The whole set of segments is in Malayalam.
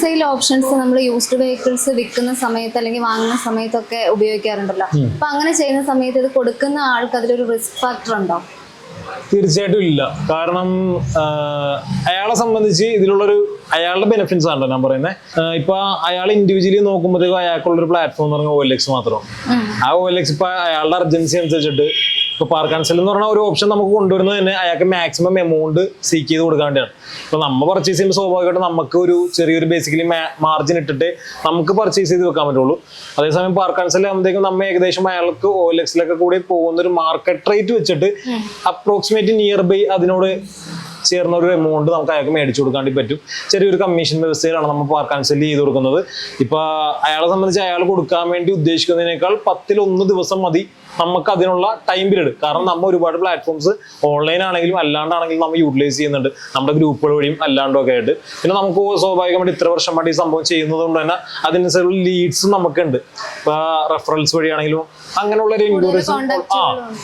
സെയിൽ ഓപ്ഷൻസ് നമ്മൾ യൂസ്ഡ് വെഹിക്കിൾസ് വിൽക്കുന്ന സമയത്ത് അല്ലെങ്കിൽ വാങ്ങുന്ന സമയത്തൊക്കെ ഉപയോഗിക്കാറുണ്ടല്ലോ. അപ്പൊ അങ്ങനെ ചെയ്യുന്ന സമയത്ത് ഇത് കൊടുക്കുന്ന ആൾക്ക് അതിലൊരു റിസ്ക് ഫാക്ടർ ഉണ്ടോ? തീർച്ചയായിട്ടും ഇല്ല. കാരണം അയാളെ സംബന്ധിച്ച് ഇതിലുള്ളൊരു അയാളുടെ ബെനിഫിറ്റ്സ് ആണല്ലോ ഞാൻ പറയുന്നത് ഇപ്പൊ അയാൾ ഇൻഡിവിജ്വലി നോക്കുമ്പോഴത്തേക്കും അയാൾക്കുള്ളൊരു പ്ലാറ്റ്ഫോം എന്ന് പറഞ്ഞാൽ ഒ എൽ എക്സ് മാത്രം. ആ ഒ എൽ എക്സ് ഇപ്പൊ അയാളുടെ അർജൻസി അനുസരിച്ചിട്ട് ഇപ്പൊ പാർക്ക് കൺസൽ എന്ന് പറഞ്ഞ ഒരു ഓപ്ഷൻ നമുക്ക് കൊണ്ടുവരുന്നത് തന്നെ അയാൾക്ക് മാക്സിമം എമൗണ്ട് സീക്ക് ചെയ്ത് കൊടുക്കാൻ വേണ്ടിയാണ്. ഇപ്പൊ നമ്മൾ പർച്ചേസ് ചെയ്യുമ്പോൾ സ്വാഭാവികമായിട്ടും നമുക്ക് ഒരു ചെറിയൊരു ബേസിക്കലി മാർജിൻ ഇട്ടിട്ട് നമുക്ക് പർച്ചേസ് ചെയ്ത് വെക്കാൻ പറ്റുള്ളൂ. അതേസമയം പാർക്ക് കൺസൽ സെൽ ആകുമ്പോഴത്തേക്കും നമ്മൾ ഏകദേശം അയാൾക്ക് ഓ ലക്സിലൊക്കെ കൂടി പോകുന്ന ഒരു മാർക്കറ്റ് റേറ്റ് വെച്ചിട്ട് അപ്രോക്സിമേറ്റ് നിയർ ബൈ അതിനോട് ചേർന്ന ഒരു എമൗണ്ട് നമുക്ക് അയാൾക്ക് മേടിച്ചു കൊടുക്കാണ്ട് വേണ്ടി പറ്റും. ചെറിയൊരു കമ്മീഷൻ വ്യവസ്ഥയിലാണ് നമ്മൾ പാർക്ക് ആൻഡ് സെൽ ചെയ്ത് കൊടുക്കുന്നത്. ഇപ്പൊ അയാളെ സംബന്ധിച്ച് അയാൾ കൊടുക്കാൻ വേണ്ടി ഉദ്ദേശിക്കുന്നതിനേക്കാൾ പത്തിൽ ഒന്ന് ദിവസം മതി നമുക്ക് അതിനുള്ള ടൈം പീരീഡ് കാരണം നമ്മൾ ഒരുപാട് പ്ലാറ്റ്ഫോംസ് ഓൺലൈൻ ആണെങ്കിലും അല്ലാണ്ടാണെങ്കിലും നമ്മൾ യൂട്ടിലൈസ് ചെയ്യുന്നുണ്ട്. നമ്മുടെ ഗ്രൂപ്പുകൾ വഴിയും അല്ലാണ്ടും ഒക്കെ ആയിട്ട്. പിന്നെ നമുക്ക് സ്വാഭാവികമായിട്ട് ഇത്ര വർഷമായിട്ട് ഈ സംഭവം ചെയ്യുന്നത് കൊണ്ട് തന്നെ അതിനനുസരിച്ചുള്ള ലീഡ്സും നമുക്കുണ്ട്. ഇപ്പൊ റെഫറൻസ് വഴിയാണെങ്കിലും അങ്ങനെയുള്ള ഒരു ഇൻക്വയറീസ് ആ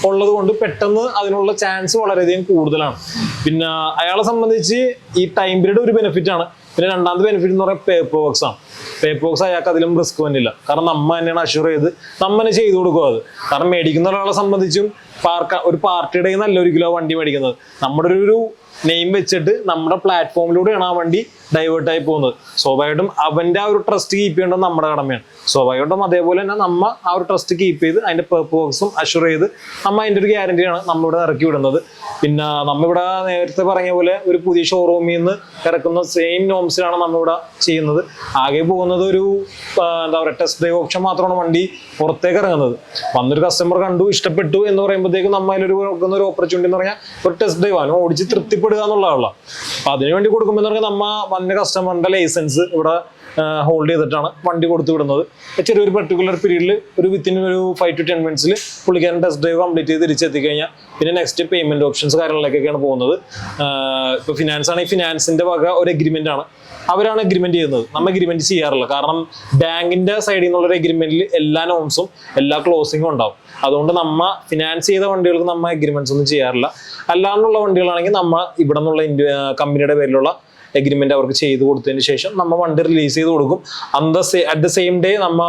ഉള്ളത് കൊണ്ട് പെട്ടെന്ന് അതിനുള്ള ചാൻസ് വളരെയധികം കൂടുതലാണ്. പിന്നെ അയാളെ സംബന്ധിച്ച് ഈ ടൈം പീരീഡ് ഒരു ബെനിഫിറ്റ് ആണ്. പിന്നെ രണ്ടാമത്തെ ബെനിഫിറ്റ് എന്ന് പറയുന്നത് പേപ്പർ വർക്ക്സ് ആണ്. പേപ്പർ വർക്ക്സ് അയാൾക്ക് അതിലും റിസ്ക് വന്നില്ല. കാരണം നമ്മ തന്നെയാണ് അഷ്യൂർ ചെയ്ത് നമ്മ തന്നെ ചെയ്തു കൊടുക്കുക അത്. കാരണം മേടിക്കുന്ന ഒരാളെ സംബന്ധിച്ചും പാർക്ക് ഒരു പാർട്ടിയുടെ നല്ല ഒരു കിലോ വണ്ടി മേടിക്കുന്നത്. നമ്മുടെ ഒരു- നെയിം വെച്ചിട്ട് നമ്മുടെ പ്ലാറ്റ്ഫോമിലൂടെയാണ് ആ വണ്ടി ഡൈവേർട്ട് ആയി പോകുന്നത്. സ്വാഭാവികമായിട്ടും അവന്റെ ആ ഒരു ട്രസ്റ്റ് കീപ്പ് ചെയ്യേണ്ടത് നമ്മുടെ കടമയാണ്. സ്വാഭാവികമായിട്ടും അതേപോലെ തന്നെ നമ്മ ആ ഒരു ട്രസ്റ്റ് കീപ്പ് ചെയ്ത് അതിന്റെ പെർഫോമൻസും അഷ്യൂർ ചെയ്ത് നമ്മ അതിന്റെ ഒരു ഗ്യാരണ്ടിയാണ് നമ്മളിവിടെ ഇറക്കി വിടുന്നത്. പിന്നെ നമ്മിവിടെ നേരത്തെ പറഞ്ഞ പോലെ ഒരു പുതിയ ഷോറൂമിൽ നിന്ന് ഇറക്കുന്ന സെയിം നോംസിലാണ് നമ്മളിവിടെ ചെയ്യുന്നത്. ആകെ പോകുന്നത് ഒരു എന്താ പറയുക ടെസ്റ്റ് ഡ്രൈവ് ഓപ്ഷൻ മാത്രമാണ് വണ്ടി പുറത്തേക്ക് ഇറങ്ങുന്നത്. വന്നൊരു കസ്റ്റമർ കണ്ടു ഇഷ്ടപ്പെട്ടു എന്ന് പറയുമ്പോഴത്തേക്കും നമ്മൾ ഒരു കൊടുക്കുന്ന ഒരു ഓപ്പർച്യൂണിറ്റി എന്ന് പറഞ്ഞാൽ ഒരു ടെസ്റ്റ് ഡ്രൈവ് ആണ്. ഓടിച്ച് തൃപ്തിപ്പെടുക എന്നുള്ളതാണ് അപ്പൊ അതിനുവേണ്ടി കൊടുക്കുമ്പോൾ പറഞ്ഞാൽ നമ്മ വന്ന കസ്റ്റമറിന്റെ ലൈസൻസ് ഇവിടെ ഹോൾഡ് ചെയ്തിട്ടാണ് വണ്ടി കൊടുത്തു വിടുന്നത്. ചെറിയൊരു പെർട്ടിക്കുലർ പീരീഡിൽ ഒരു വിത്തിൻ ഒരു ഫൈവ് ടു ടെൻ മിനിറ്റ്സിൽ പുള്ളിക്കാരൻ ടെസ്റ്റ് ഡ്രൈവ് കംപ്ലീറ്റ് ചെയ്ത് തിരിച്ചെത്തി കഴിഞ്ഞാൽ പിന്നെ നെക്സ്റ്റ് പേയ്മെന്റ് ഓപ്ഷൻസ് കാര്യങ്ങളിലേക്കൊക്കെയാണ് പോകുന്നത്. ഇപ്പൊ ഫിനാൻസ് ആണെങ്കിൽ ഫിനാൻസിന്റെ വക ഒരു എഗ്രിമെന്റ് ആണ്. അവരാണ് എഗ്രിമെന്റ് ചെയ്യുന്നത്. നമ്മൾ എഗ്രിമെന്റ് ചെയ്യാറില്ല. കാരണം ബാങ്കിന്റെ സൈഡിൽ നിന്നുള്ള ഒരു എഗ്രിമെന്റിൽ എല്ലാ നോംസും എല്ലാ ക്ലോസിങ്ങും ഉണ്ടാവും. അതുകൊണ്ട് നമ്മ ഫിനാൻസ് ചെയ്ത വണ്ടികൾക്ക് നമ്മ എഗ്രിമെന്റ്സ് ഒന്നും ചെയ്യാറില്ല. അല്ലാണ്ടുള്ള വണ്ടികളാണെങ്കിൽ നമ്മ ഇവിടെ നിന്നുള്ള കമ്പനിയുടെ പേരിലുള്ള എഗ്രിമെന്റ് അവർക്ക് ചെയ്ത് കൊടുത്തതിന് ശേഷം നമ്മ വണ്ടി റിലീസ് ചെയ്ത് കൊടുക്കും. അന്ത അറ്റ് ദ സെയിം ഡേ നമ്മ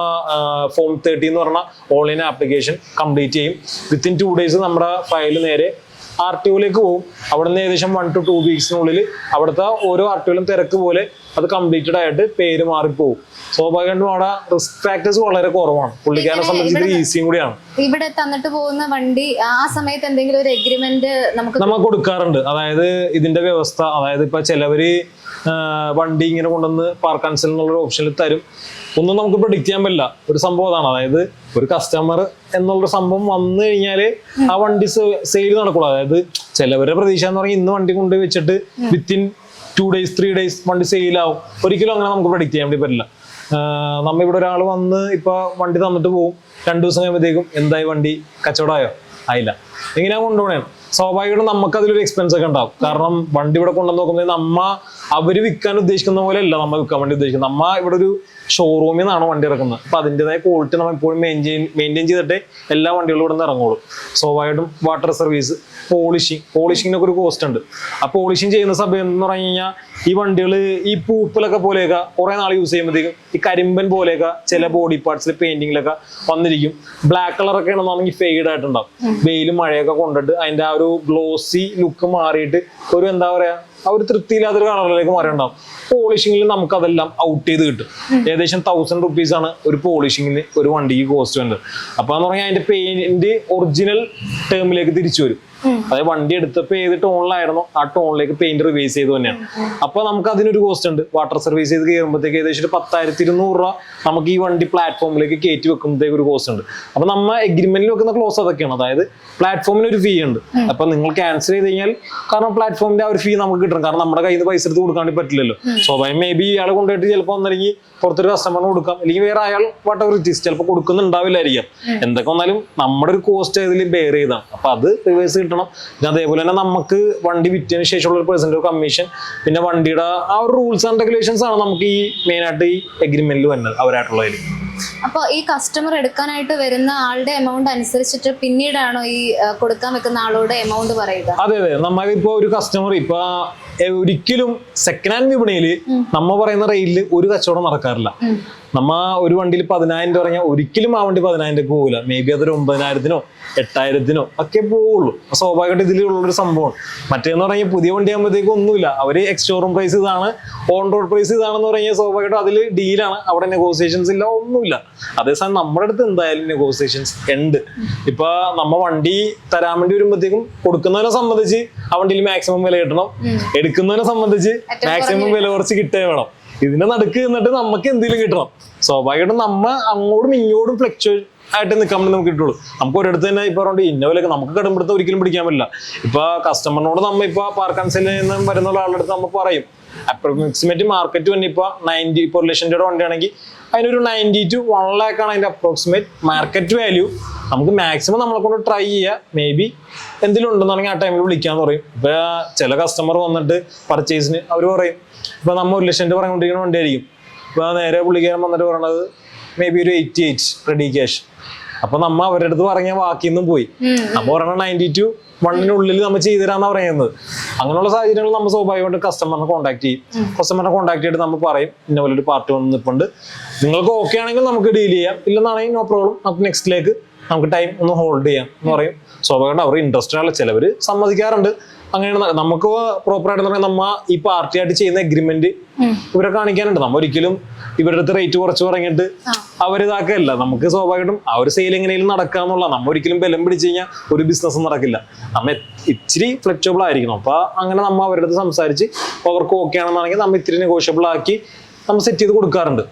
ഫോം തേർട്ടി എന്ന് പറഞ്ഞ ഓൺലൈൻ ആപ്ലിക്കേഷൻ കംപ്ലീറ്റ് ചെയ്യും. വിത്തിൻ ടു ഡേയ്സ് നമ്മുടെ ഫയൽ നേരെ ആർ ടി ഒയിലേക്ക് പോകും. അവിടെ നിന്ന് ഏകദേശം വൺ ടു ടു വീക്സിനുള്ളിൽ അവിടുത്തെ ഓരോ ആർ ടി ഒയിലും തിരക്ക് പോലെ അത് കംപ്ലീറ്റഡ് ആയിട്ട് പേര് മാറിപ്പോകും സ്വാഭാവികമായിട്ടും അവിടെ റിസ്ക് ഫാക്ടേഴ്സ് വളരെ കുറവാണ്. പുള്ളിക്കാരനെ സംബന്ധിച്ച് ഈസിയും കൂടിയാണ്. ഇവിടെ തന്നിട്ട് പോകുന്ന വണ്ടി ആ സമയത്ത് എന്തെങ്കിലും ഒരു എഗ്രിമെന്റ് നമുക്ക് നമ്മൾ കൊടുക്കാറുണ്ട്. അതായത് ഇതിന്റെ വ്യവസ്ഥ അതായത് ഇപ്പൊ ചിലവര് വണ്ടി ഇങ്ങനെ കൊണ്ടുവന്ന് പാർക്ക് ആൻസൽ എന്നുള്ള ഓപ്ഷനിൽ തരും. ഒന്നും നമുക്ക് പ്രഡിക്റ്റ് ചെയ്യാൻ പറ്റില്ല. ഒരു സംഭവം അതാണ്. അതായത് ഒരു കസ്റ്റമർ എന്നുള്ളൊരു സംഭവം വന്നു കഴിഞ്ഞാൽ ആ വണ്ടി സെയിൽ നടക്കുള്ളൂ. അതായത് ചിലവരുടെ പ്രതീക്ഷ എന്ന് പറഞ്ഞാൽ ഇന്ന് വണ്ടി കൊണ്ട് വെച്ചിട്ട് within two days three days വണ്ടി സെയിൽ ആവും. ഒരിക്കലും അങ്ങനെ നമുക്ക് പ്രഡിക്റ്റ് ചെയ്യാൻ വേണ്ടി പറ്റില്ല. നമ്മ ഇവിടെ ഒരാൾ വന്ന് ഇപ്പൊ വണ്ടി തന്നിട്ട് പോകും രണ്ടു ദിവസം കഴിയുമ്പോഴത്തേക്കും എന്തായി വണ്ടി? കച്ചവടമായോ? ആയില്ല. എങ്ങനെയാ കൊണ്ടുപോകണേ സ്വാഭാവികമായിട്ടും നമുക്ക് അതിലൊരു എക്സ്പെൻസ് ഒക്കെ ഉണ്ടാവും. കാരണം വണ്ടി ഇവിടെ കൊണ്ടുവന്ന് നോക്കുമ്പോൾ നമ്മ അവർ വിൽക്കാൻ ഉദ്ദേശിക്കുന്ന പോലെ അല്ല നമ്മൾ വിൽക്കാൻ വേണ്ടി ഉദ്ദേശിക്കുന്നത്. നമ്മ ഇവിടെ ഒരു ഷോറൂമിൽ നിന്നാണ് വണ്ടി ഇറക്കുന്നത്. അപ്പൊ അതിന്റെതായ ക്വാളിറ്റി നമ്മൾ എപ്പോഴും മെയിന്റെയിൻ മെയിന്റെയിൻ ചെയ്തിട്ട് എല്ലാ വണ്ടികളും ഇവിടെ നിന്ന് ഇറങ്ങുള്ളൂ. സ്വാഭാവികമായിട്ടും വാട്ടർ സർവീസ് പോളിഷിങ് പോളിഷിങ്ങിനൊക്കെ ഒരു കോസ്റ്റ് ഉണ്ട്. ആ പോളിഷിങ് ചെയ്യുന്ന സമയം എന്ന് പറഞ്ഞു കഴിഞ്ഞാൽ ഈ വണ്ടികൾ ഈ പൂപ്പലൊക്കെ പോലെയൊക്കെ കുറെ നാൾ യൂസ് ചെയ്യുമ്പോഴത്തേക്കും ഈ കരിമ്പൻ പോലെയൊക്കെ ചില ബോഡി പാർട്സിൽ പെയിന്റിങ്ങിലൊക്കെ വന്നിരിക്കും. ബ്ലാക്ക് കളറൊക്കെ ആണെന്നുണ്ടെങ്കിൽ ഫെയ്ഡ് ആയിട്ടുണ്ടാവും. വെയിലും മഴയൊക്കെ കൊണ്ടിട്ട് അതിന്റെ ആ ഒരു ഗ്ലോസി ലുക്ക് മാറിയിട്ട് ഒരു എന്താ പറയാ ആ ഒരു തൃപ്തിയില്ലാത്തൊരു കളറിലേക്ക് മാറിയിട്ടുണ്ടാവും. പോളിഷിങ്ങിൽ നമുക്ക് അതെല്ലാം ഔട്ട് ചെയ്ത് കിട്ടും. ഏകദേശം തൗസൻഡ് റുപ്പീസ് ആണ് ഒരു പോളിഷിങ്ങിന് ഒരു വണ്ടിക്ക് കോസ്റ്റ് വരുന്നത്. അപ്പൊ പറഞ്ഞാൽ അതിന്റെ പെയിന്റ് ഒറിജിനൽ ടേമിലേക്ക് തിരിച്ചു വരും. അതായത് വണ്ടി എടുത്തപ്പോ ഏത് ടോണിലായിരുന്നോ? ആ ടോണിലേക്ക് പെയിന്റ് റിവേഴ്സ് ചെയ്ത് തന്നെയാണ്. അപ്പൊ നമുക്ക് അതിനൊരു കോസ്റ്റ് ഉണ്ട്. വാട്ടർ സർവീസ് ചെയ്ത് കയറുമ്പോഴത്തേക്ക് ഏകദേശം ഒരു പത്തായിരത്തി ഇരുന്നൂറ് രൂപ നമുക്ക് ഈ വണ്ടി പ്ലാറ്റ്ഫോമിലേക്ക് കയറ്റി വെക്കുമ്പോഴത്തേക്ക് ഒരു കോസ്റ്റ് ഉണ്ട്. അപ്പൊ നമ്മ എഗ്രിമെന്റിൽ വെക്കുന്ന ക്ലോസ് അതൊക്കെയാണ്. അതായത് പ്ലാറ്റ്ഫോമിന് ഒരു ഫീ ഉണ്ട്. അപ്പൊ നിങ്ങൾ ക്യാൻസൽ ചെയ്ത് കഴിഞ്ഞാൽ കാരണം പ്ലാറ്റ്ഫോമിന്റെ ആ ഒരു ഫീ നമുക്ക് കിട്ടണം. കാരണം നമ്മുടെ കയ്യിൽ നിന്ന് പൈസ എടുത്ത് കൊടുക്കാണ്ട് പറ്റില്ലല്ലോ. സ്വാഭാവികം മേ ബി ഇയാൾ കൊണ്ടുപോയിട്ട് ചിലപ്പോൾ ഒന്നല്ലെങ്കിൽ പുറത്തൊരു കസ്റ്റമറിന് കൊടുക്കാം. അല്ലെങ്കിൽ വേറെ അയാൾ വാട്ട് എവർ ഇറ്റ് ചിലപ്പോൾ കൊടുക്കുന്നുണ്ടാവില്ലായിരിക്കാം. എന്തൊക്കെ വന്നാലും നമ്മുടെ ഒരു കോസ്റ്റ് ഇതിൽ ബെയർ ചെയ്താണ് അപ്പൊ അത് റിവേഴ്സ് കിട്ടണം. പിന്നെ അതേപോലെ തന്നെ നമുക്ക് വണ്ടി വിറ്റതിന് ശേഷമുള്ള ഒരു പെർസെന്റ് കമ്മീഷൻ പിന്നെ വണ്ടിയുടെ ആ ഒരു റൂൾസ് ആൻഡ് റെഗുലേഷൻസ് ആണ് നമുക്ക് ഈ മെയിനായിട്ട് ഈ എഗ്രിമെന്റിൽ വരുന്നത് അവരായിട്ടുള്ളതിൽ അപ്പോൾ ഈ കസ്റ്റമർ എടുക്കാനായിട്ട് വരുന്ന ആളുടെ എമൗണ്ട് അനുസരിച്ചിട്ട് പിന്നീടാണോ ഈ കൊടുക്കാൻ വെക്കുന്ന ആളോട് എമൗണ്ട് പറയുക? അതെ അതെ. നമ്മളിപ്പോ ഒരു കസ്റ്റമർ ഇപ്പൊ ഒരിക്കലും സെക്കൻഡ് ഹാൻഡ് വിപണിയിൽ നമ്മ പറയുന്ന റേറ്റിൽ ഒരു കച്ചവടം നടക്കാറില്ല. നമ്മ ഒരു വണ്ടിയിൽ പതിനായിരം രൂപ പറഞ്ഞാൽ ഒരിക്കലും ആ വണ്ടി പതിനായിരം രൂപ പോകില്ല മേ ബി അതൊരു ഒമ്പതിനായിരത്തിനോ എട്ടായിരത്തിനോ ഒക്കെ പോവുള്ളൂ. സ്വാഭാവികമായിട്ട് ഇതിലുള്ളൊരു സംഭവമാണ്. മറ്റേന്ന് പറഞ്ഞാൽ പുതിയ വണ്ടി ആകുമ്പോഴത്തേക്കും ഒന്നുമില്ല. അവർ എക്സ്റ്റോറും പ്രൈസ് ഇതാണ് ഓൺ റോഡ് പ്രൈസ് ഇതാണെന്ന് പറഞ്ഞാൽ സ്വാഭാവികമായിട്ടും അതിൽ ഡീലാണ് അവിടെ നെഗോസിയേഷൻസ് ഇല്ല ഒന്നുമില്ല. അതേസമയം നമ്മുടെ അടുത്ത് എന്തായാലും നെഗോസിയേഷൻസ് ഉണ്ട്. ഇപ്പൊ നമ്മ വണ്ടി തരാൻ വേണ്ടി വരുമ്പോഴത്തേക്കും കൊടുക്കുന്നവനെ സംബന്ധിച്ച് ആ വണ്ടിയിൽ മാക്സിമം വില കിട്ടണം. എടുക്കുന്നവനെ സംബന്ധിച്ച് മാക്സിമം വില കുറച്ച് കിട്ടേ വേണം. ഇതിന്റെ നടുക്ക് നിന്നിട്ട് നമുക്ക് എന്തെങ്കിലും കിട്ടണം. സ്വാഭാവികമായിട്ടും നമ്മ അങ്ങോട്ടും ഇങ്ങോട്ടും ഫ്ലക്ച്വേറ്റ് ആയിട്ട് നിൽക്കാൻ നമുക്ക് കിട്ടുള്ളൂ. നമുക്ക് ഒരിടത്ത് തന്നെ ഇപ്പൊ പറഞ്ഞിട്ട് ഇന്ന വിലക്ക് നമുക്ക് കടുംപിടുത്തം ഒരിക്കലും പിടിക്കാൻ പറ്റില്ല. ഇപ്പൊ കസ്റ്റമറിനോട് നമ്മ ഇപ്പൊ പാർക്ക് ആൻഡ് സെല്ലിൽ നിന്ന് വരുന്ന ആളുടെ അടുത്ത് നമ്മൾ പറയും അപ്രോക്സിമേറ്റ് മാർക്കറ്റ് തന്നെ ഇപ്പൊ നയന്റി ഇപ്പോൾ ഒരു ലക്ഷം രൂപയുടെ വണ്ടിയാണെങ്കിൽ അതിനൊരു നയന്റി ടു വൺ ലാക്ക് ആണ് അതിന്റെ അപ്രോക്സിമേറ്റ് മാർക്കറ്റ് വാല്യൂ നമുക്ക് മാക്സിമം നമ്മളെ കൊണ്ട് ട്രൈ ചെയ്യുക മേ ബി എന്തെങ്കിലും ഉണ്ടെന്നുണ്ടെങ്കിൽ ആ ടൈമിൽ വിളിക്കാന്ന് പറയും. ഇപ്പൊ ചില കസ്റ്റമർ വന്നിട്ട് പർച്ചേസിന് അവർ പറയും ഇപ്പൊ നമ്മ ഒരു ലക്ഷം രൂപ പറഞ്ഞുകൊണ്ടിരിക്കുന്ന വണ്ടിയായിരിക്കും. ഇപ്പൊ നേരെ പുള്ളിക്കാരൻ വന്നിട്ട് പറയണത് മേ ബി ഒരു എയ്റ്റി എയ്റ്റ് റെഡി ക്യാഷ് അപ്പൊ നമ്മ അവരുടെ അടുത്ത് പറഞ്ഞ ബാക്കിന്നും പോയി. നമ്മ പറഞ്ഞ നയന്റി ടു വണ്ണിനുള്ളിൽ നമ്മൾ ചെയ്തുതരാന്നാ പറയുന്നത്. അങ്ങനെയുള്ള സാഹചര്യങ്ങൾ നമ്മൾ സ്വാഭാവികമായിട്ട് കസ്റ്റമറിനെ കോൺടാക്ട് ചെയ്യും. കസ്റ്റമറിനെ കോൺടാക്ട് ചെയ്തിട്ട് നമ്മൾ പറയും ഇന്ന പോലൊരു പാർട്ട് വന്ന് നിൽപ്പുണ്ട് നിങ്ങൾക്ക് ഓക്കെ ആണെങ്കിൽ നമുക്ക് ഡീൽ ചെയ്യാം. ഇല്ലെന്നാണെങ്കിൽ നോ പ്രോബ്ലം നമുക്ക് നെക്സ്റ്റിലേക്ക് നമുക്ക് ടൈം ഒന്ന് ഹോൾഡ് ചെയ്യാം. എന്ന് പറയും. സ്വാഭാവികമായിട്ട് അവർ ഇൻട്രസ്റ്റഡ് ആണ് ചിലവർ സമ്മതിക്കാറുണ്ട്. അങ്ങനെയാണ് നമുക്ക് പ്രോപ്പർ ആയിട്ട് പറഞ്ഞാൽ നമ്മ ഈ പാർട്ടിയായിട്ട് ചെയ്യുന്ന എഗ്രിമെന്റ് ഇവരെ കാണിക്കാനുണ്ട്. നമ്മ ഒരിക്കലും ഇവരുടെ അടുത്ത് റേറ്റ് കുറച്ച് പറഞ്ഞിട്ട് അവരിതാക്കല്ല നമുക്ക് സ്വാഭാവികമായിട്ടും ആ ഒരു സെയിൽ എങ്ങനെയും നടക്കാന്നുള്ള നമ്മ ഒരിക്കലും ബലം പിടിച്ചു കഴിഞ്ഞാൽ ഒരു ബിസിനസ് നടക്കില്ല. നമ്മ ഇച്ചിരി ഫ്ലെക്സിബിൾ ആയിരിക്കണം. അപ്പൊ അങ്ങനെ നമ്മ അവരുടെ അടുത്ത് സംസാരിച്ച് അവർക്ക് ഓക്കെ ആണെന്നാണെങ്കിൽ നമ്മ ഇത്തിരി നെഗോഷ്യബിൾ ആക്കി നമ്മൾ സെറ്റ് ചെയ്ത് കൊടുക്കാറുണ്ട്.